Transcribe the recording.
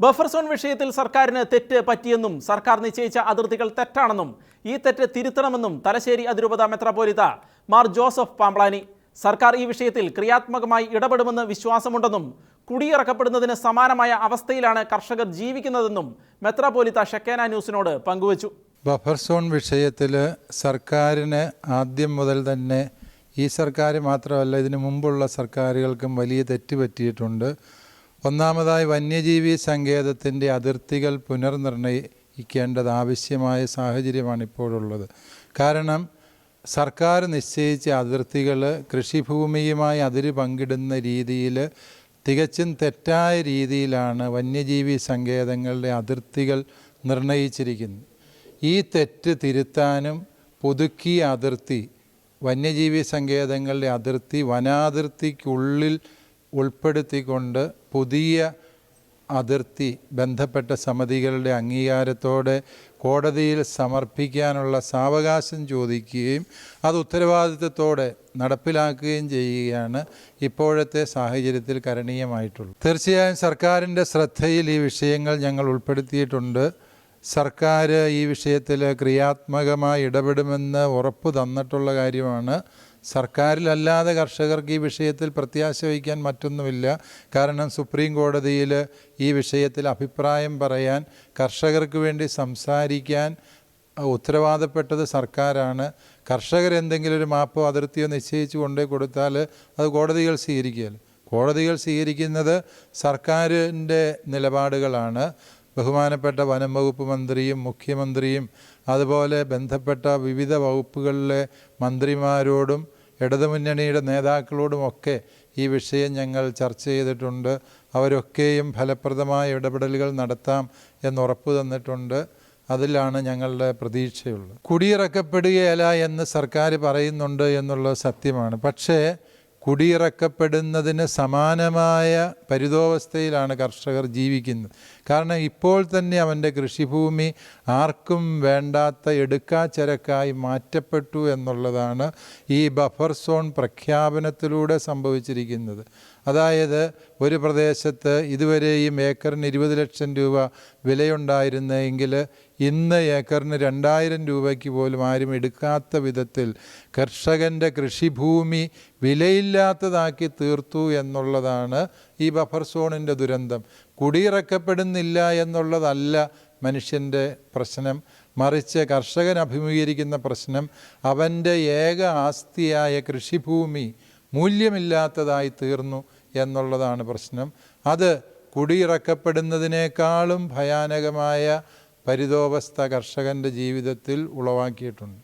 Buffer zone വിഷയത്തിൽ സർക്കാരിന് തെറ്റ് പറ്റിയെന്നും സർക്കാർ നിശ്ചയിച്ച അതിർത്തികൾ തെറ്റാണെന്നും ഈ തെറ്റ് തിരുത്തണമെന്നും തലശ്ശേരി അതിരൂപത മെത്രാപോലിത്ത മാർ ജോസഫ് പാമ്പ്ളാനി സർക്കാർ ഈ വിഷയത്തിൽ ക്രിയാത്മകമായി ഇടപെടുമെന്ന് വിശ്വാസമുണ്ടെന്നും കുടിയിറക്കപ്പെടുന്നതിന് സമാനമായ അവസ്ഥയിലാണ് കർഷകർ ജീവിക്കുന്നതെന്നും മെത്രാപോലിത്ത ഷെക്കേന ന്യൂസിനോട് പങ്കുവച്ചു. ബഫർ സോൺ വിഷയത്തിൽ സർക്കാരിന് ആദ്യം മുതൽ തന്നെ ഈ സർക്കാർ മാത്രമല്ല ഇതിനു മുമ്പുള്ള സർക്കാരുകൾക്കും വലിയ തെറ്റ് പറ്റിയിട്ടുണ്ട്. ഒന്നാമതായി വന്യജീവി സങ്കേതത്തിന്റെ അതിർത്തികൾ പുനർനിർണയിക്കേണ്ടത് ആവശ്യമായ സാഹചര്യമാണ് ഇപ്പോഴുള്ളത്. കാരണം സർക്കാർ നിശ്ചയിച്ച അതിർത്തികൾ കൃഷിഭൂമിയുമായി അതിര് പങ്കിടുന്ന രീതിയിൽ തികച്ചും തെറ്റായ രീതിയിലാണ് വന്യജീവി സങ്കേതങ്ങളുടെ അതിർത്തികൾ നിർണയിച്ചിരിക്കുന്നത്. ഈ തെറ്റ് തിരുത്താനും പുതുക്കിയ അതിർത്തി വന്യജീവി സങ്കേതങ്ങളുടെ അതിർത്തി വനാതിർത്തിക്കുള്ളിൽ ഉൾപ്പെടുത്തിക്കൊണ്ട് പുതിയ അതിർത്തി ബന്ധപ്പെട്ട സമിതികളുടെ അംഗീകാരത്തോടെ കോടതിയിൽ സമർപ്പിക്കാനുള്ള സാവകാശം ചോദിക്കുകയും അത് ഉത്തരവാദിത്വത്തോടെ നടപ്പിലാക്കുകയും ചെയ്യുകയാണ് ഇപ്പോഴത്തെ സാഹചര്യത്തിൽ കരണീയമായിട്ടുള്ളത്. തീർച്ചയായും സർക്കാരിന്റെ ശ്രദ്ധയിൽ ഈ വിഷയങ്ങൾ ഞങ്ങൾ ഉൾപ്പെടുത്തിയിട്ടുണ്ട്. സർക്കാർ ഈ വിഷയത്തിൽ ക്രിയാത്മകമായി ഇടപെടുമെന്ന് ഉറപ്പ് തന്നിട്ടുള്ള കാര്യമാണ്. സർക്കാരിലല്ലാതെ കർഷകർക്ക് ഈ വിഷയത്തിൽ പ്രത്യാശ വയ്ക്കാൻ മറ്റൊന്നുമില്ല. കാരണം സുപ്രീം കോടതിയിൽ ഈ വിഷയത്തിൽ അഭിപ്രായം പറയാൻ കർഷകർക്ക് വേണ്ടി സംസാരിക്കാൻ ഉത്തരവാദപ്പെട്ടത് സർക്കാരാണ്. കർഷകർ എന്തെങ്കിലും ഒരു മാപ്പോ അതിർത്തിയോ നിശ്ചയിച്ച് കൊണ്ടേ കൊടുത്താൽ അത് കോടതികൾ സ്വീകരിക്കുകയല്ല? കോടതികൾ സ്വീകരിക്കുന്നത് സർക്കാരിന്റെ നിലപാടുകളാണ്. ബഹുമാനപ്പെട്ട വനം വകുപ്പ് മന്ത്രിയും മുഖ്യമന്ത്രിയും അതുപോലെ ബന്ധപ്പെട്ട വിവിധ വകുപ്പുകളിലെ മന്ത്രിമാരോടും ഇടതുമുന്നണിയുടെ നേതാക്കളോടുമൊക്കെ ഈ വിഷയം ഞങ്ങൾ ചർച്ച ചെയ്തിട്ടുണ്ട്. അവരൊക്കെയും ഫലപ്രദമായ ഇടപെടലുകൾ നടത്താം എന്നുറപ്പ് തന്നിട്ടുണ്ട്. അതിലാണ് ഞങ്ങളുടെ പ്രതീക്ഷയുള്ളത്. കുടിയിറക്കപ്പെടുകയല്ല എന്ന് സർക്കാർ പറയുന്നുണ്ട് എന്നുള്ളത് സത്യമാണ്. പക്ഷേ കുടിയിറക്കപ്പെടുന്നതിന് സമാനമായ പരിതോവസ്ഥയിലാണ് കർഷകർ ജീവിക്കുന്നത്. കാരണം ഇപ്പോൾ തന്നെ അവന്റെ കൃഷിഭൂമി ആർക്കും വേണ്ടാത്ത എടുക്കാച്ചരക്കായി മാറ്റപ്പെട്ടു എന്നുള്ളതാണ് ഈ ബഫർ സോൺ പ്രഖ്യാപനത്തിലൂടെ സംഭവിച്ചിരിക്കുന്നത്. അതായത് ഒരു പ്രദേശത്ത് ഇതുവരെയും ഏക്കറിന് ഇരുപത് ലക്ഷം രൂപ വിലയുണ്ടായിരുന്നെങ്കിൽ ഇന്ന് ഏക്കറിന് രണ്ടായിരം രൂപയ്ക്ക് പോലും ആരും എടുക്കാത്ത വിധത്തിൽ കർഷകന്റെ കൃഷിഭൂമി വിലയില്ലാത്തതാക്കി തീർത്തു എന്നുള്ളതാണ് ഈ ബഫർ സോണിന്റെ ദുരന്തം. കുടിയിറക്കപ്പെടുന്നില്ല എന്നുള്ളതല്ല മനുഷ്യന്റെ പ്രശ്നം. മറിച്ച് കർഷകൻ അഭിമുഖീകരിക്കുന്ന പ്രശ്നം അവന്റെ ഏക ആസ്തിയായ കൃഷിഭൂമി മൂല്യമില്ലാത്തതായി തീർന്നു എന്നുള്ളതാണ് പ്രശ്നം. അത് കുടിയിറക്കപ്പെടുന്നതിനേക്കാളും ഭയാനകമായ പരിതോവസ്ഥ കർഷകന്റെ ജീവിതത്തിൽ ഉളവാക്കിയിട്ടുണ്ട്.